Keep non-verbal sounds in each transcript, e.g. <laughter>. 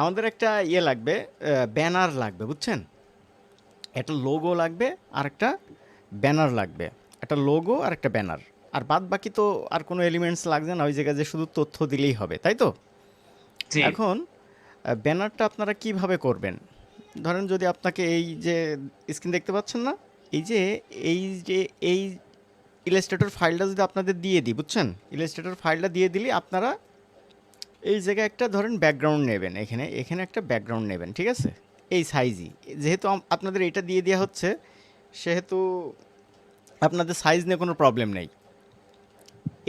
আমাদের একটা ইয়ে লাগবে ব্যানার লাগবে বুঝছেন? একটা লোগো লাগবে আর একটা ব্যানার লাগবে। একটা লোগো আর একটা ব্যানার। আর বাদ বাকি তো আর কোনো এলিমেন্টস লাগছে না ওই জায়গায় যে শুধু তথ্য দিলেই হবে তাই তো? এখন ব্যানারটা আপনারা কীভাবে করবেন? ধরেন যদি আপনাকে এই যে স্ক্রিন দেখতে পাচ্ছেন না এই যে এই যে এই ইলাস্ট্রেটর ফাইলটা যদি আপনাদের দিয়ে দিই বুঝছেন? ইলাস্ট্রেটর ফাইলটা দিয়ে দিলে আপনারা এই জায়গায় একটা ধরেন ব্যাকগ্রাউন্ড নেবেন এখানে এখানে একটা ব্যাকগ্রাউন্ড নেবেন ঠিক আছে? এই সাইজই যেহেতু আপনাদের এটা দিয়ে দেওয়া হচ্ছে সেহেতু আপনাদের সাইজ নিয়ে কোনো প্রবলেম নেই।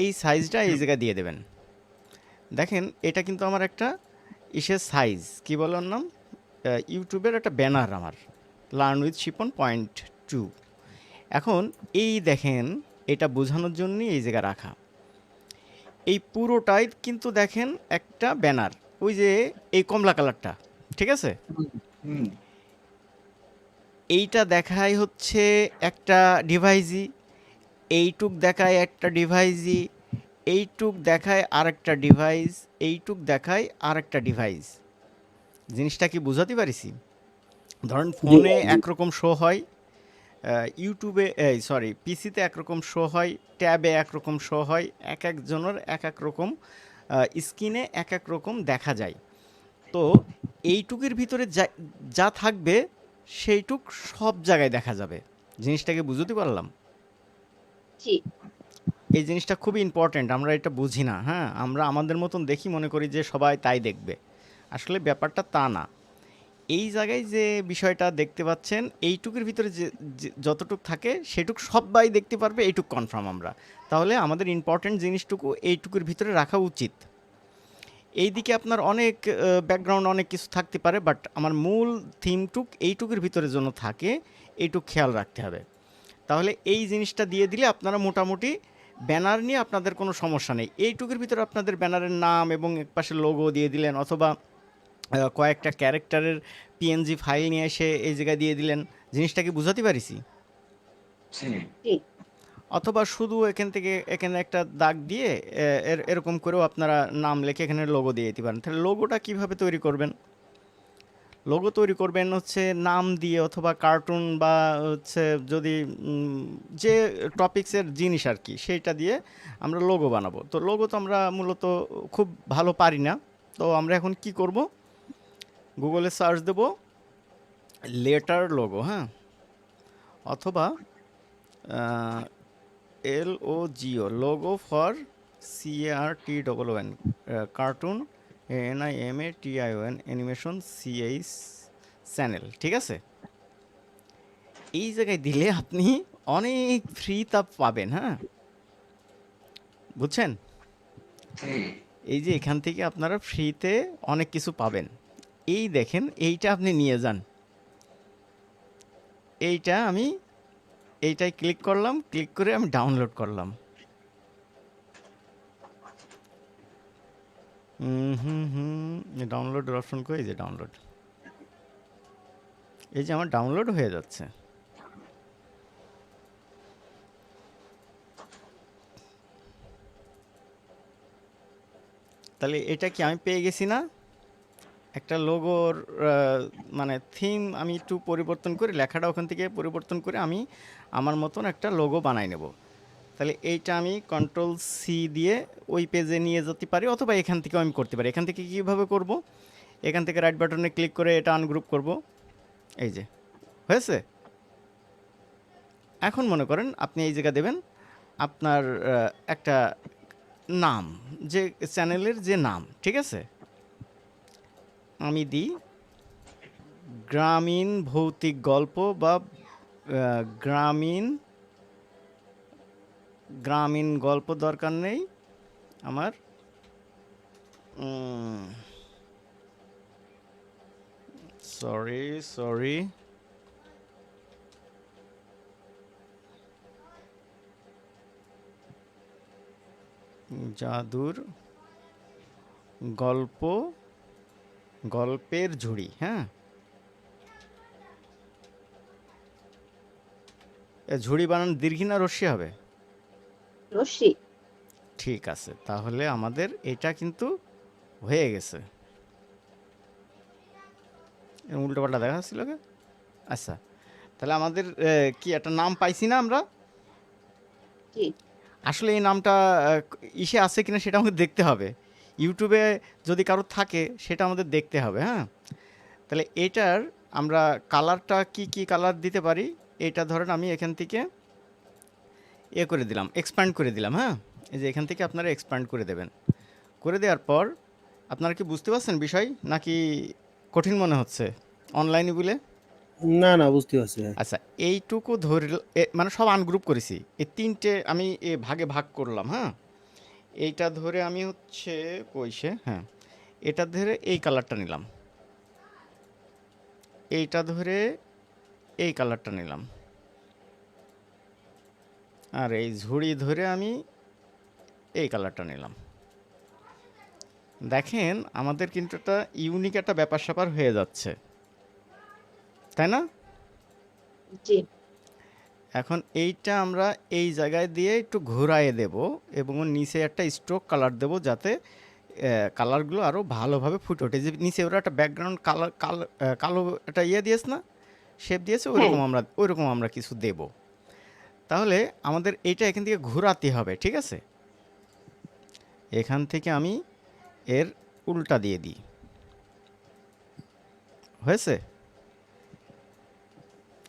এই সাইজটা এই জায়গায় দিয়ে দেবেন। দেখেন এটা কিন্তু আমার একটা ইসের সাইজ কি বলে ওর নাম? ইউটিউবের একটা ব্যানার আমার। Learn with Shipon point two এখন এই দেখেন এটা বোঝানোর জন্যই এই জায়গায় রাখা। এই পুরোটাই কিন্তু দেখেন একটা ব্যানার ওই যে এই কমলা কালারটা ঠিক আছে? এইটা দেখায় হচ্ছে একটা ডিভাইসই এইটুক দেখায় একটা ডিভাইসই এইটুক দেখায় আরেকটা ডিভাইস এইটুক দেখায় আরেকটা ডিভাইস। জিনিসটা কি বুঝাতে পারিছি ধরেন ফোনে একরকম শো হয়। ইউটিউবে এই সরি পিসিতে একরকম শো হয় ট্যাবে একরকম শো হয় এক একজনের এক এক রকম স্ক্রিনে এক এক রকম দেখা যায়। তো এইটুকের ভিতরে যা যা থাকবে সেইটুক সব জায়গায় দেখা যাবে। জিনিসটাকে বুঝতে পারলাম? জি। এই জিনিসটা খুবই ইম্পর্ট্যান্ট আমরা এটা বুঝি না হ্যাঁ? আমরা আমাদের মতন দেখি মনে করি যে সবাই তাই দেখবে। আসলে ব্যাপারটা তা না। এই জায়গায় যে বিষয়টা দেখতে পাচ্ছেন, এইটুকুর ভিতরে যে যতটুক থাকে সেটুক সবাই দেখতে পারবে, এইটুক কনফার্ম আমরা। তাহলে আমাদের ইম্পর্ট্যান্ট জিনিসটুকু এইটুকুর ভিতরে রাখা উচিত। এইদিকে আপনার অনেক ব্যাকগ্রাউন্ড অনেক কিছু থাকতে পারে বাট আমার মূল থিমটুক এইটুকুর ভিতরে যেন থাকে, এইটুক খেয়াল রাখতে হবে। তাহলে এই জিনিসটা দিয়ে দিলে আপনারা মোটামুটি ব্যানার নিয়ে আপনাদের কোনো সমস্যা নেই। এইটুকুর ভিতরে আপনাদের ব্যানারের নাম এবং একপাশে লোগো দিয়ে দিলেন, অথবা কয়েকটা ক্যারেক্টারের পিএনজি ফাইল নিয়ে এসে এই জায়গায় দিয়ে দিলেন। জিনিসটা কি বুঝাতে পারিছি অথবা শুধু এখান থেকে এখানে একটা দাগ দিয়ে এর- এরকম করেও আপনারা নাম লিখে এখানে লোগো দিয়ে দিতে পারেন। তাহলে লোগোটা কীভাবে তৈরি করবেন? লোগো তৈরি করবেন হচ্ছে নাম দিয়ে অথবা কার্টুন বা হচ্ছে যদি যে টপিক্সের জিনিস আর কি সেইটা দিয়ে আমরা লোগো বানাবো। তো লোগো তো আমরা মূলত খুব ভালো পারি না। তো আমরা এখন কি করব? গুগলে সার্চ দেব লেটার লোগো হ্যাঁ? অথবা L O G O logo for C R T double O N cartoon N I M A T I O N animation C H channel ঠিক আছে? এই জায়গায় দিলে আপনি অনেক ফ্রি তা পাবেন হ্যাঁ? বুঝছেন? এই যে এখান থেকে আপনারা ফ্রিতে অনেক কিছু পাবেন। এই দেখেন, এইটা আপনি নিয়ে যান। এইটা আমি এইটাই ক্লিক করলাম, ক্লিক করে আমি ডাউনলোড করলাম। হুম হুম ডাউনলোড অপশন করে যে ডাউনলোড। এই যে আমার ডাউনলোড হয়ে যাচ্ছে। তাহলে এটা কি আমি পেয়ে গেছি না? একটা লোগোর মানে থিম আমি একটু পরিবর্তন করে, লেখাটা ওখান থেকে পরিবর্তন করে আমি আমার মতন একটা লোগো বানাই নেব। তাহলে এইটা আমি কন্ট্রোল সি দিয়ে ওই পেজে নিয়ে যেতে পারি, অথবা এখান থেকেও আমি করতে পারি। এখান থেকে কীভাবে করব? এখান থেকে রাইট বাটনে ক্লিক করে এটা আনগ্রুপ করব। এই যে, হয়েছে? এখন মনে করেন আপনি এই জায়গা দেবেন আপনার একটা নাম, যে চ্যানেলের যে নাম, ঠিক আছে? আমি দিই। গ্রামীণ ভৌতিক গল্প বা গ্রামীণ গ্রামীণ গল্প দরকার নেই আমার। সরি সরি জাদুর গল্প গল্পের ঝুড়ি হ্যাঁ? ঝুড়ি বানান দীর্ঘি না রশ্মি হবে? রশ্মি। ঠিক আছে তাহলে আমাদের এটা কিন্তু হয়ে গেছে। উল্টো পাল্টা দেখা যাচ্ছিল আচ্ছা তাহলে আমাদের কি একটা নাম পাইছি না আমরা? আসলে এই নামটা ইসে আছে কিনা সেটা আমাকে দেখতে হবে। ইউটিউবে যদি কারও থাকে সেটা আমাদের দেখতে হবে হ্যাঁ? তাহলে এটার আমরা কালারটা কি কি কালার দিতে পারি? এটা ধরেন আমি এখান থেকে এ করে দিলাম এক্সপ্যান্ড করে দিলাম হ্যাঁ? এই যে এখান থেকে আপনারা এক্সপ্যান্ড করে দেবেন। করে দেওয়ার পর আপনারা কি বুঝতে পারছেন বিষয়? নাকি কঠিন মনে হচ্ছে? অনলাইনে বলে? না না বুঝতে পারছি আচ্ছা এইটুকু ধরে মানে সব আনগ্রুপ করেছি। এই তিনটে আমি এ ভাগে ভাগ করলাম হ্যাঁ? এইটা ধরে আমি হচ্ছে কইসে হ্যাঁ। এটা ধরে এই কালারটা নিলাম। এইটা ধরে এই কালারটা নিলাম। আর এই ঝুড়ি ধরে আমি এই কালারটা নিলাম। দেখেন, আমাদের কিন্তু একটা ইউনিক একটা ব্যাপার স্যাপার হয়ে যাচ্ছে। তাই না? এখন এইটা আমরা এই জায়গায় দিয়ে একটু ঘোরায়ে দেব এবং নিচে একটা স্ট্রোক কালার দেব যাতে কালারগুলো আরও ভালোভাবে ফুটে ওঠে। যে নিচে ওরা একটা ব্যাকগ্রাউন্ড কালার কালো একটা ইয়ে দিয়েছে না? শেপ দিয়েছে ওইরকম আমরা ওইরকম আমরা কিছু দেব। তাহলে আমাদের এইটা এখান থেকে ঘোরাতে হবে ঠিক আছে? এখান থেকে আমি এর উল্টা দিয়ে দিই। হয়েছে?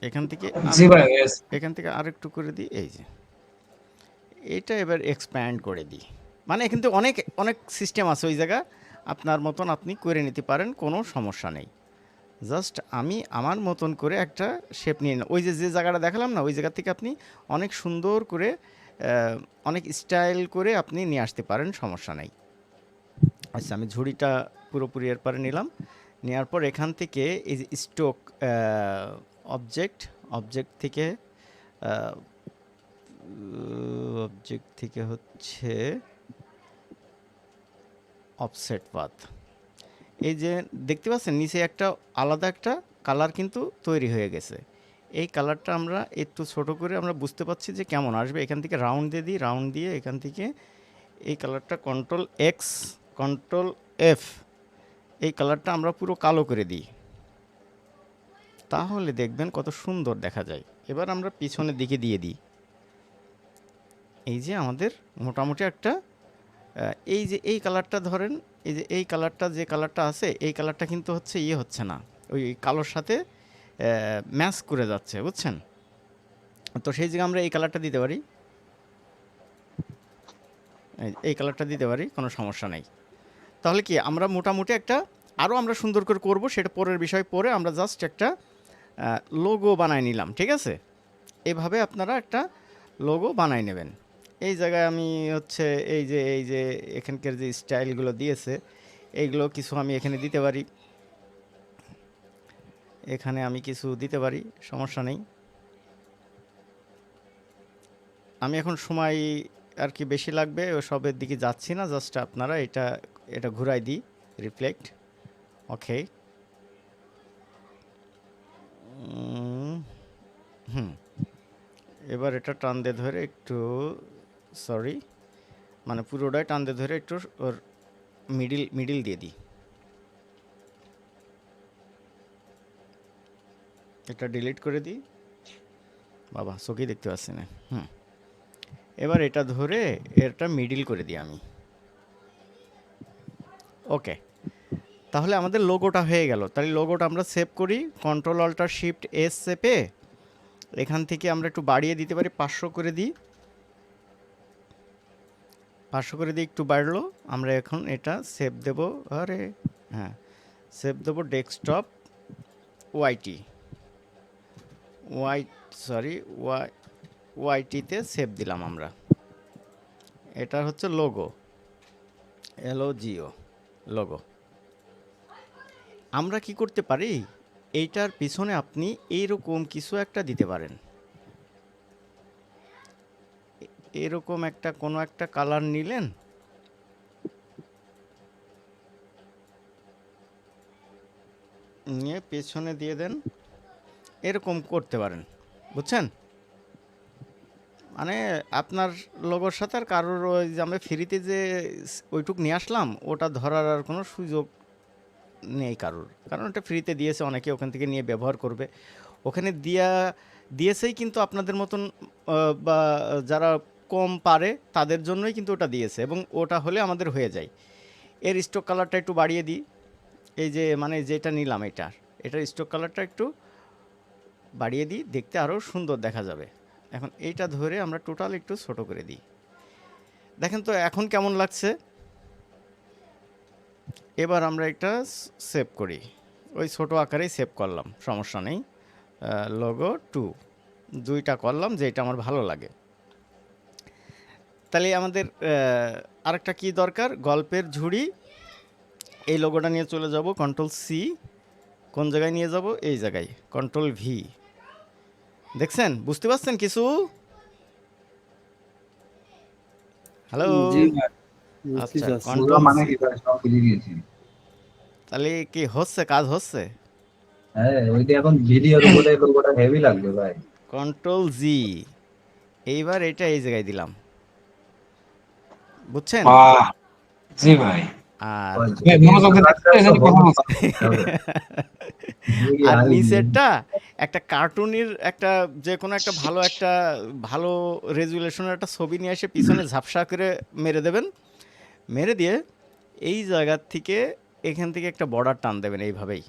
এখান থেকে জি ভাই yes. এখান থেকে আরেকটু করে দিই এই যে। এটা এবার এক্সপ্যান্ড করে দিই। মানে এখান থেকে অনেক অনেক সিস্টেম আছে ওই জায়গা আপনার মতন আপনি করে নিতে পারেন কোনো সমস্যা নেই। জাস্ট আমি আমার মতন করে একটা শেপ নিয়ে নিলাম ওই যে যে জায়গাটা দেখালাম না ওই জায়গা থেকে আপনি অনেক সুন্দর করে অনেক স্টাইল করে আপনি নিয়ে আসতে পারেন সমস্যা নেই। আচ্ছা আমি ঝুড়িটা পুরোপুরি এর পরে নিলাম। নেওয়ার পর এখান থেকে এই যে স্টোক অবজেক্ট অবজেক্ট থেকে অবজেক্ট থেকে হচ্ছে অফসেট পাথ এই যে দেখতে পাচ্ছেন, নিচে একটা আলাদা একটা কালার কিন্তু তৈরি হয়ে গেছে। এই কালারটা আমরা একটু ছোট করে আমরা বুঝতে পারছি যে কেমন আসবে। এখান থেকে রাউন্ড দিয়ে দিই রাউন্ড দিয়ে এখান থেকে এই কালারটা কন্ট্রোল এক্স কন্ট্রোল এফ এই কালারটা আমরা পুরো কালো করে দিই। তাহলে দেখবেন কত সুন্দর দেখা যায়। এবার আমরা পিছনের দিকে দিয়ে দিই। এই যে আমাদের মোটামুটি একটা এই যে এই কালারটা ধরেন, এই যে এই কালারটা, যে কালারটা আছে, এই কালারটা কিন্তু হচ্ছে ইয়ে হচ্ছে না। ওই কালোর সাথে ম্যাচ করে যাচ্ছে, বুঝছেন? তো সেই জায়গায় আমরা এই কালারটা দিতে পারি। এই- কালারটা দিতে পারি, কোনো সমস্যা নেই। তাহলে কি, আমরা মোটামুটি একটা আরও আমরা সুন্দর করে করব, সেটা পরের বিষয়। পরে আমরা জাস্ট একটা লোগো বানাই নিলাম, ঠিক আছে? এভাবে আপনারা একটা লোগো বানাই নেবেন। এই জায়গায় আমি হচ্ছে এই যে এই যে এখানকার যে স্টাইলগুলো দিয়েছে, এইগুলো কিছু আমি এখানে দিতে পারি। এখানে আমি কিছু দিতে পারি, সমস্যা নেই। আমি এখন সময় আর কি বেশি লাগবে সবের দিকে যাচ্ছি না, জাস্ট আপনারা এটা এটা ঘুরাই দিই রিফ্লেক্ট ওকে হুম এবার এটা টান দিয়ে ধরে একটু সরি মানে পুরোটাই টান দিয়ে ধরে একটু ওর মিডিল মিডিল দিয়ে দিই। এটা ডিলিট করে দিই। বাবা চোখেই দেখতে পাচ্ছি না। হুম। এবার এটা ধরে এটা মিডিল করে দিই আমি। ওকে তাহলে আমাদের লোগোটা হয়ে গেল। তাহলে লোগোটা আমরা সেভ করি কন্ট্রোল অল্টার শিফট এস সেপে এখান থেকে আমরা একটু বাড়িয়ে দিতে পারি, পাঁচশো করে দিই। পাঁচশো করে দিয়ে একটু বাড়লো, আমরা এখন এটা সেভ দেব, আরে হ্যাঁ সেভ দেবো desktop Y T Y sorry Y ওয়াইটিতে সেভ দিলাম আমরা। এটা হচ্ছে লোগো এলও জিও লোগো আমরা কি করতে পারি? এইটার পিছনে আপনি এইরকম কিছু একটা দিতে পারেন। এরকম একটা কোনো একটা কালার নিলেন। নিয়ে পেছনে দিয়ে দেন। এরকম করতে পারেন। বুঝছেন? মানে আপনার লোগোর সাথে আর কারোর ওই যে আমরা ফ্রিতে যে ওইটুক নিয়ে আসলাম, ওটা ধরার আর কোনো সুযোগ নেই কারোর। কারণ ওটা ফ্রিতে দিয়েছে, অনেকে ওখান থেকে নিয়ে ব্যবহার করবে। ওখানে দিয়া, দিয়েছেই কিন্তু আপনাদের মতন বা যারা কম পারে তাদের জন্যই কিন্তু ওটা দিয়েছে এবং ওটা হলে আমাদের হয়ে যায়। এর স্টক কালারটা একটু বাড়িয়ে দিই। এই যে মানে যেটা নিলাম এটার এটার স্টক কালারটা একটু বাড়িয়ে দিই, দেখতে আরও সুন্দর দেখা যাবে। এখন এইটা ধরে আমরা টোটাল একটু ছোট করে দিই। দেখেন তো এখন কেমন লাগছে? এবার আমরা একটা সেভ করি। ওই ছোট আকারেই সেভ করলাম, সমস্যা নেই। লোগো টু দুইটা করলাম যেটা আমার ভালো লাগে। তাহলে আমাদের আরেকটা কি দরকার? গল্পের ঝুড়ি। এই লোগোটা নিয়ে চলে যাব কন্ট্রোল সি কোন জায়গায় নিয়ে যাব? এই জায়গায় কন্ট্রোল ভি দেখছেন? বুঝতে পারছেন কিছু? হ্যালো আচ্ছা। মানে কি সব বুঝে গিয়েছি। তাহলে কি হচ্ছে? কাজ হচ্ছে? হ্যাঁ ওইটা এখন ভিডিওর উপরে লোগোটা হেভি লাগবে ভাই। কন্ট্রোল জি এইবার এটা এই জায়গায় দিলাম। বুঝছেন? জি ভাই। আর। <laughs> আর নিচেরটা একটা কার্টুনের একটা যে কোনো একটা ভালো একটা ভালো রেজুলেশনের একটা ছবি নিয়ে এসে পিছনে ঝাপসা করে মেরে দেবেন। মেরে দিয়ে এই জায়গার থেকে এখান থেকে একটা বর্ডার টান দেবেন এইভাবেই।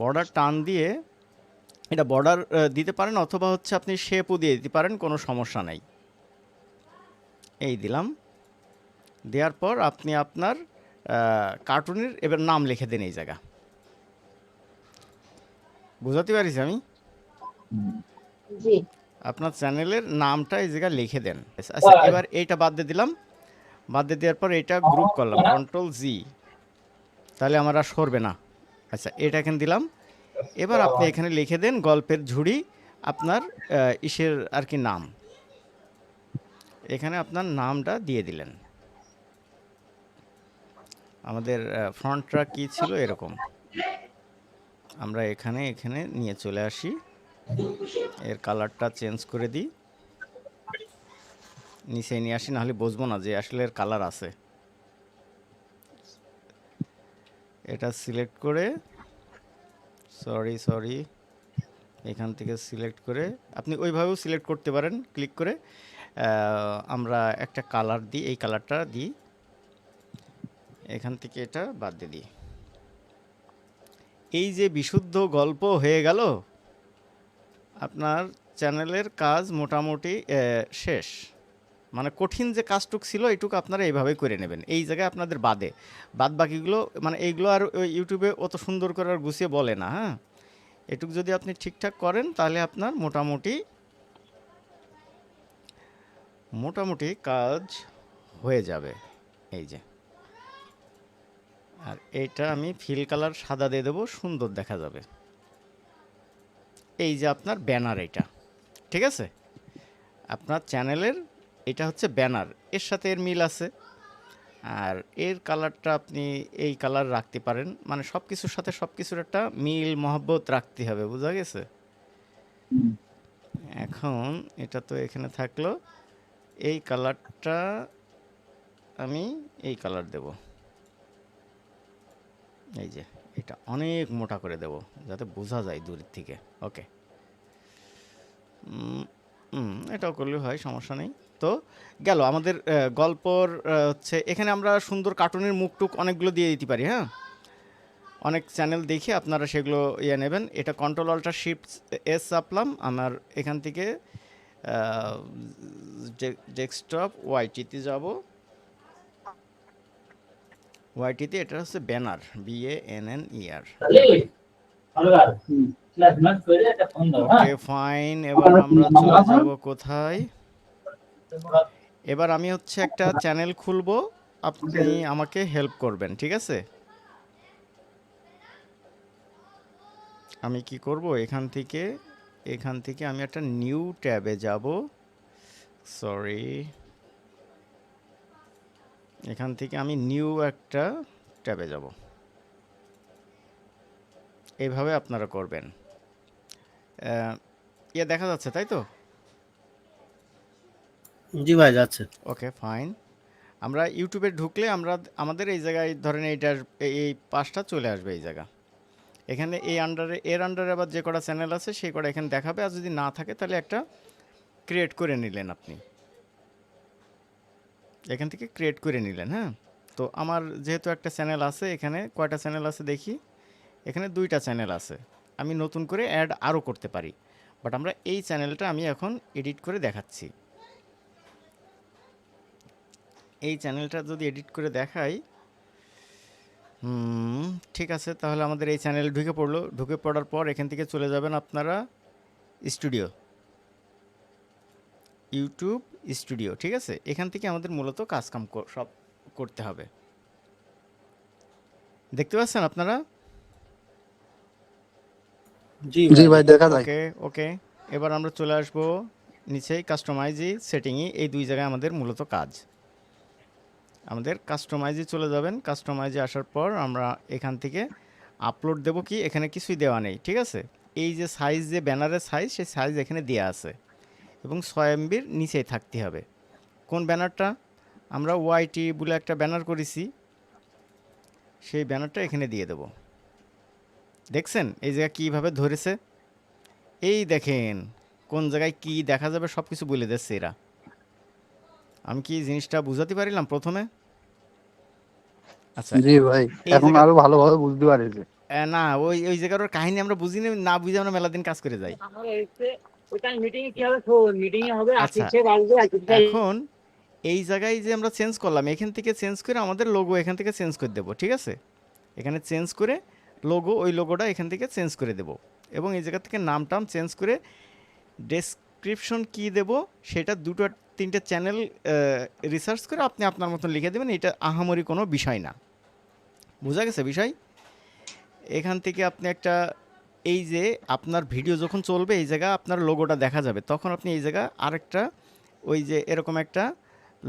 বর্ডার টান দিয়ে এটা বর্ডার দিতে পারেন অথবা হচ্ছে আপনি শেপও দিয়ে দিতে পারেন, কোনো সমস্যা নাই। এই দিলাম। দেওয়ার পর আপনি আপনার কার্টুনের এবার নাম লিখে দেন এই জায়গা। বুঝাতে পারিস আমি? আপনার চ্যানেলের নামটা এই জায়গায় লিখে দেন। আচ্ছা এবার এইটা বাদ দিয়ে দিলাম। বাদ দিয়ে দেওয়ার পর এটা গ্রুপ করলাম কন্ট্রোল জি তাহলে আমার আর সরবে না। আচ্ছা এটা এখানে দিলাম। এবার আপনি এখানে লিখে দেন গল্পের ঝুড়ি আপনার ইসের আর কি নাম। এখানে আপনার নামটা দিয়ে দিলেন। আমাদের ফ্রন্টটা কি ছিল এরকম। আমরা এখানে এখানে নিয়ে চলে আসি। এর কালারটা চেঞ্জ করে দিই। নিচে নিয়ে আসি, নাহলে বুঝব না যে আসলে এর কালার আছে। এটা সিলেক্ট করে, সরি সরি, এখান থেকে সিলেক্ট করে, আপনি ওইভাবেও সিলেক্ট করতে পারেন, ক্লিক করে আমরা একটা কালার দিই, এই কালারটা দিই। এখান থেকে এটা বাদ দিয়ে দিই। এই যে বিশুদ্ধ গল্প হয়ে গেল আপনার চ্যানেলের কাজ মোটামুটি শেষ। মানে কঠিন যে কাজটুক ছিল, এইটুকু আপনারা এইভাবে করে নেবেন। এই জায়গায় আপনাদের বাদে। বাদ বাকিগুলো মানে এইগুলো আর ইউটিউবে অত সুন্দর করে আর গুছিয়ে বলে না হ্যাঁ? এটুক যদি আপনি ঠিকঠাক করেন, তাহলে আপনার মোটামুটি মোটামুটি কাজ হয়ে যাবে। এই যে। আর এটা আমি ফিল কালার সাদা দিয়ে দেবো, সুন্দর দেখা যাবে। এই যে আপনার ব্যানার এটা ঠিক আছে? আপনার চ্যানেলের এটা হচ্ছে ব্যানার এর সাথে এর মিল আছে। আর এর কালারটা আপনি এই কালার রাখতে পারেন মানে সব কিছুর সাথে সব কিছুর একটা মিল মহব্বত রাখতে হবে বোঝা গেছে? এখন এটা তো এখানে থাকল এই কালারটা আমি এই কালার দেব। এই যে। এটা অনেক মোটা করে দেব, যাতে বোঝা যায় দূর থেকে। ওকে। এটাও করলে হয়, সমস্যা নেই। তো গেল, আমাদের গল্পর হচ্ছে এখানে আমরা সুন্দর কার্টুনের মুখটুক অনেকগুলো দিয়ে দিতে পারি হ্যাঁ? অনেক চ্যানেল দেখে আপনারা সেগুলো ইয়ে নেবেন। এটা কন্ট্রোল অল্টার শিফট এস চাপলাম, আমার এখান থেকে ডেস্কটপ ওয়াইটিতে যাব। ওয়াইটিতে এটা হচ্ছে banner B A N N E R okay fine এবার আমরা চলে যাব কোথায়? এবার আমি হচ্ছে একটা চ্যানেল খুলবো আপনি আমাকে হেল্প করবেন ঠিক আছে? আমি কি করব? এখান থেকে এখান থেকে আমি একটা নিউ ট্যাবে যাব। সরি এখান থেকে আমি নিউ একটা ট্যাবে যাব। এইভাবে আপনারা করবেন। ইয়ে দেখা যাচ্ছে তাই তো? জি ভাই যাচ্ছে। Okay fine. আমরা ইউটিউবে ঢুকলে আমরা আমাদের এই জায়গায় ধরেন এইটার এই- এই পাশটা চলে আসবে এই জায়গা। এখানে এই আন্ডারে এর আন্ডারে আবার যে কটা চ্যানেল আছে সেই কটা এখানে দেখাবে। আর যদি না থাকে তাহলে একটা ক্রিয়েট করে নিলেন আপনি। এখান থেকে ক্রিয়েট করে নিলেন হ্যাঁ? তো আমার যেহেতু একটা চ্যানেল আছে, এখানে কয়টা চ্যানেল আছে দেখি? এখানে দুইটা চ্যানেল আছে। আমি নতুন করে অ্যাড আরও করতে পারি। বাট আমরা এই চ্যানেলটা আমি এখন এডিট করে দেখাচ্ছি। এই চ্যানেলটা যদি এডিট করে দেখাই ঠিক আছে, তাহলে আমাদের এই চ্যানেল ঢুকে পড়ল। ঢুকে পড়ার পর এখান থেকে চলে যাবেন আপনারা স্টুডিও ইউটিউব স্টুডিও ঠিক আছে? এখান থেকে আমাদের মূলত কাজকাম সব করতে হবে। দেখতে পাচ্ছেন আপনারা? জি জি ভাই দেখা যায় ওকে ওকে। এবার আমরা চলে আসব নিচেই কাস্টমাইজি সেটিংয়ে এই দুই জায়গায় আমাদের মূলত কাজ। আমাদের কাস্টমাইজে চলে যাবেন। কাস্টমাইজে আসার পর আমরা এখান থেকে আপলোড দেবো কি? এখানে কিছুই দেওয়া নেই ঠিক আছে? এই যে সাইজ যে ব্যানারের সাইজ সেই সাইজ এখানে দেওয়া আছে। এবং ছয় এমবির নিচেই থাকতে হবে। কোন ব্যানারটা? আমরা ওয়াইটি বলে একটা ব্যানার করেছি। সেই ব্যানারটা এখানে দিয়ে দেবো। দেখছেন? এই জায়গা কীভাবে ধরেছে? এই দেখেন কোন জায়গায় কি দেখা যাবে সব কিছু বলে দিচ্ছে এরা। আমি কি জিনিসটা বুঝাতে পারিলাম প্রথমে? আচ্ছা জি ভাই এখন আরও ভালোভাবে বুঝতে পারছি। না ওই ওই জায়গার কাহিনী আমরা বুঝিনি না বুঝে আমরা মেলা দিন কাজ করে যাই। আচ্ছা। এখন এই জায়গায় যে আমরা চেঞ্জ করলাম এখান থেকে চেঞ্জ করে আমাদের লোগো এখান থেকে চেঞ্জ করে দেবো ঠিক আছে? এখানে চেঞ্জ করে লোগো ওই লোগোটা এখান থেকে চেঞ্জ করে দেবো। এবং এই জায়গা থেকে নাম টাম চেঞ্জ করে ডেসক্রিপশন কি দেব সেটা দুটো তিনটে চ্যানেল রিসার্চ করে আপনি আপনার মতন লিখে দেবেন এটা আহামরি কোনো বিষয় না। বোঝা গেছে বিষয়? এখান থেকে আপনি একটা এই যে আপনার ভিডিও যখন চলবে, এই জায়গা আপনার লোগোটা দেখা যাবে। তখন আপনি এই জায়গা আরেকটা, ওই যে এরকম একটা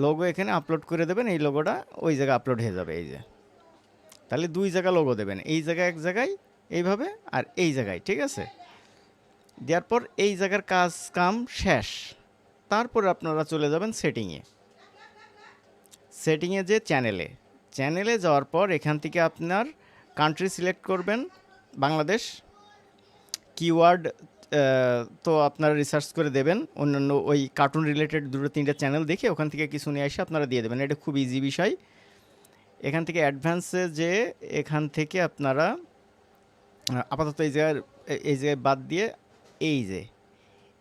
লোগো এখানে আপলোড করে দেবেন, এই লোগোটা ওই জায়গায় আপলোড হয়ে যাবে, এই যে। তাহলে দুই জায়গা লোগো দেবেন, এই জায়গায় এক জায়গায়, এইভাবে আর এই জায়গায়, ঠিক আছে? দেওয়ার পর এই জায়গার কাজ কাম শেষ। তারপর আপনারা চলে যাবেন সেটিংয়ে সেটিংয়ে যে চ্যানেলে চ্যানেলে যাওয়ার পর এখান থেকে আপনার কান্ট্রি সিলেক্ট করবেন, বাংলাদেশ। কিওয়ার্ড তো আপনারা রিসার্চ করে দেবেন। অন্যান্য ওই কার্টুন রিলেটেড দুটো তিনটা চ্যানেল দেখে ওখান থেকে কিছু নিয়ে এসে আপনারা দিয়ে দেবেন। এটা খুব ইজি বিষয়। এখান থেকে অ্যাডভান্সে যে এখান থেকে আপনারা আপাতত এই জায়গার, এই জায়গায় বাদ দিয়ে এই যে,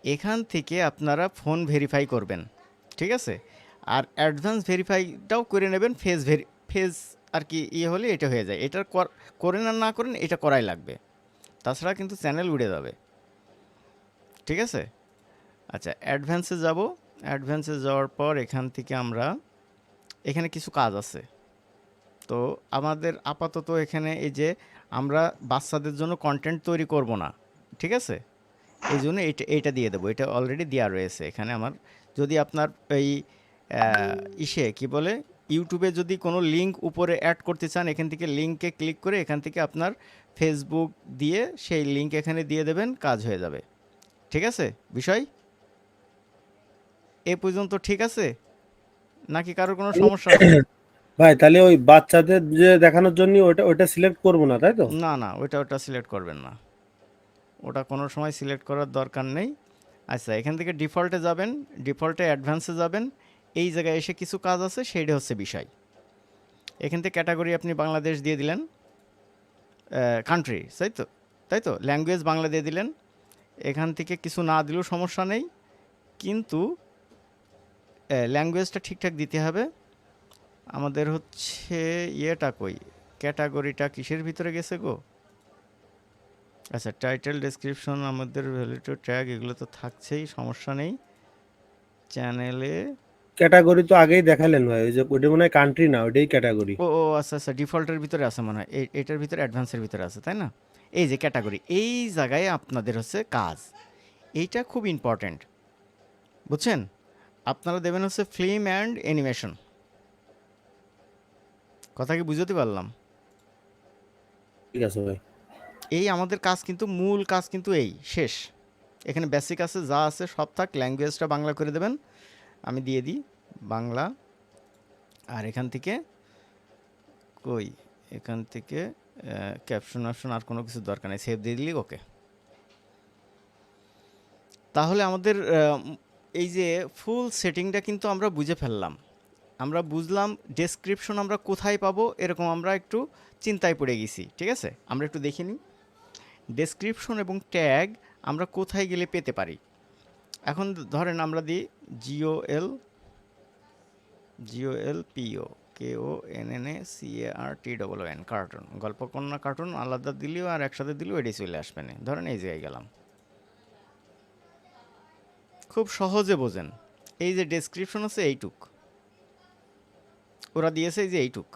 এখান থেকে আপনারা ফোন ভেরিফাই করবেন। ঠিক আছে? আর অ্যাডভান্স ভেরিফাইটাও করে নেবেন। ফেস ভেরি ফেস আর কি ইয়ে হলে এটা হয়ে যায়। এটা কর- করেন আর না করেন এটা করাই লাগবে। তাছাড়া কিন্তু চ্যানেল উড়ে যাবে। ঠিক আছে? আচ্ছা অ্যাডভান্সে যাব। অ্যাডভান্সে যাওয়ার পর এখান থেকে আমরা, এখানে কিছু কাজ আছে। তো আমাদের আপাতত এখানে এই যে আমরা বাচ্চাদের জন্য কন্টেন্ট তৈরি করব না, ঠিক আছে? এই জন্য এটা এইটা দিয়ে দেবো। এটা অলরেডি দেওয়া রয়েছে এখানে আমার। যদি আপনার এই ইসে কি বলে, ইউটিউবে যদি কোনো লিঙ্ক উপরে অ্যাড করতে চান, এখান থেকে লিঙ্কে ক্লিক করে এখান থেকে আপনার ফেসবুক দিয়ে সেই লিঙ্ক এখানে দিয়ে দেবেন কাজ হয়ে যাবে। ঠিক আছে? বিষয়? এ পর্যন্ত ঠিক আছে? নাকি কারোর কোনো সমস্যা? ভাই তাহলে ওই বাচ্চাদের যে দেখানোর জন্য ওটা ওটা সিলেক্ট করব না তাই তো? না না ওইটা ওটা সিলেক্ট করবেন না। ওটা কোনো সময় সিলেক্ট করার দরকার নেই। আচ্ছা এখান থেকে ডিফল্টে যাবেন ডিফল্টে অ্যাডভান্সে যাবেন। এই জায়গায় এসে কিছু কাজ আছে সেইটা হচ্ছে বিষয়। এখান থেকে ক্যাটাগরি আপনি বাংলাদেশ দিয়ে দিলেন। কান্ট্রি তাই তো তাই তো ল্যাঙ্গুয়েজ বাংলা দিয়ে দিলেন। এখান থেকে কিছু না দিলেও সমস্যা নেই। কিন্তু ল্যাঙ্গুয়েজটা ঠিকঠাক দিতে হবে। আমাদের হচ্ছে ইয়েটা কই? ক্যাটাগরিটা কিসের ভিতরে গেছে গো? আচ্ছা টাইটেল ডেসক্রিপশন আমাদের ভ্যালিটু ট্যাগ এগুলো তো থাকছেই, সমস্যা নেই। চ্যানেলে ক্যাটাগরি তো আগেই দেখালেন ভাই ওই যে ওটা মনে হয় কান্ট্রি না ওটাই ক্যাটাগরি ও ও আচ্ছা আচ্ছা ডিফল্টের ভিতরে আছে মনে হয়। এটার ভিতরে অ্যাডভান্সের ভিতরে আছে তাই না? এই যে ক্যাটাগরি এই জায়গায় আপনাদের হচ্ছে কাজ। এইটা খুব ইম্পর্ট্যান্ট বুঝছেন? আপনারা দেবেন হচ্ছে ফিল্ম অ্যান্ড অ্যানিমেশন কথা কি বুঝতে পারলাম? ঠিক আছে ভাই। এই আমাদের কাজ কিন্তু মূল কাজ কিন্তু এই শেষ। এখানে বেসিক আছে যা আছে সব থাক ল্যাঙ্গুয়েজটা বাংলা করে দেবেন। আমি দিয়ে দিই, বাংলা। আর এখান থেকে কই? এখান থেকে ক্যাপশন অপশন আর কোনো কিছু দরকার নেই। সেভ দিয়ে দিলি ওকে তাহলে আমাদের এই যে ফুল সেটিংটা কিন্তু আমরা বুঝে ফেললাম। আমরা বুঝলাম ডেসক্রিপশন আমরা কোথায় পাবো, এরকম আমরা একটু চিন্তায় পড়ে গেছি, ঠিক আছে? আমরা একটু দেখে নিই। ডেসক্রিপশন এবং ট্যাগ আমরা কোথায় গেলে পেতে পারি? এখন ধরেন আমরা দিই G O L G O L P O K O N N A C A R T double N cartoon Golpokonna cartoon আলাদা দিলেও আর একসাথে দিলেও এটাই চলে আসবে না। ধরেন এই জায়গায় গেলাম। খুব সহজে বোঝেন। এই যে ডেসক্রিপশন আছে এইটুক। ওরা দিয়েছে এই যে এইটুক।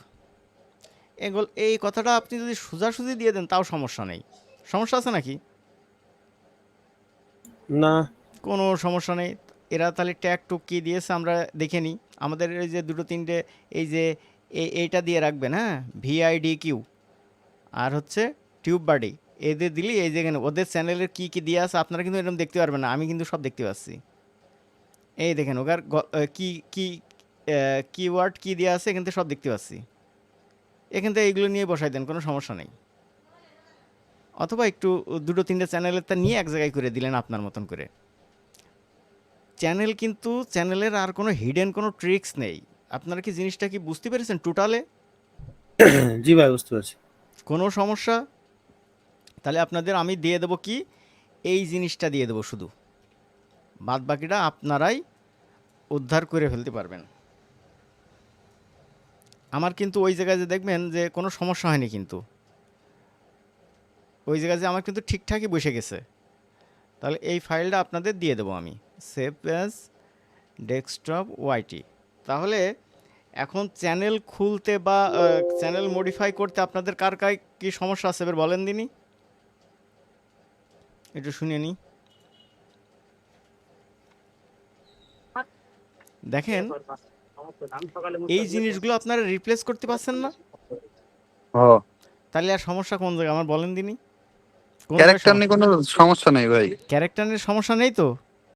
এগুল এই কথাটা আপনি যদি সোজাসুজি দিয়ে দেন তাও সমস্যা নেই। সমস্যা আছে নাকি? না। কোনো সমস্যা নেই। এরা তাহলে ট্যাগ টুক কী দিয়েছে আমরা দেখে নিই। আমাদের এই যে দুটো তিনটে এই যে এই- এইটা দিয়ে রাখবেন হ্যাঁ? ভিআইডি কিউ আর হচ্ছে টিউব বাডি। এদের দিলি এই যেখানে ওদের চ্যানেলের কী কী দিয়ে আছে আপনারা কিন্তু এরকম দেখতে পারবেন না আমি কিন্তু সব দেখতে পাচ্ছি। এই দেখেন আহ, কি কি কিওয়ার্ড কী দিয়ে আছে এখান থেকে সব দেখতে পাচ্ছি। এখান থেকে এইগুলো নিয়ে বসাই দেন কোনো সমস্যা নেই। অথবা একটু দুটো তিনটে চ্যানেলের তা নিয়ে এক জায়গায় করে দিলেন আপনার মতন করে। চ্যানেল কিন্তু চ্যানেলের আর কোনো হিডেন কোনো ট্রিক্স নেই। আপনারা কি জিনিসটা কি বুঝতে পেরেছেন টোটালে <coughs> জি ভাই বুঝতে পারছি। কোনো সমস্যা? তাহলে আপনাদের আমি দিয়ে দেবো কি? এই জিনিসটা দিয়ে দেবো শুধু। বাদ বাকিটা আপনারাই উদ্ধার করে ফেলতে পারবেন। আমার কিন্তু ওই জায়গায় যে দেখবেন যে কোনো সমস্যা হয়নি কিন্তু। ওই জায়গায় যে আমার কিন্তু ঠিকঠাকই বসে গেছে। তাহলে এই ফাইলটা আপনাদের দিয়ে দেবো আমি। Save as desktop Y T. তাহলে এখন চ্যানেল খুলতে বা চ্যানেল মডিফাই করতে আপনাদের কার কার কি সমস্যা আছে এবার বলেন দিনই একটু শুনে নিই। দেখেন এই জিনিসগুলো আপনারা রিপ্লেস করতে পারছেন না? তাহলে আর সমস্যা কোন জায়গায়? আমার বলেন দিনই ক্যারেক্টার নিয়ে কোনো সমস্যা নেই ভাই। ক্যারেক্টারের সমস্যা নেই তো?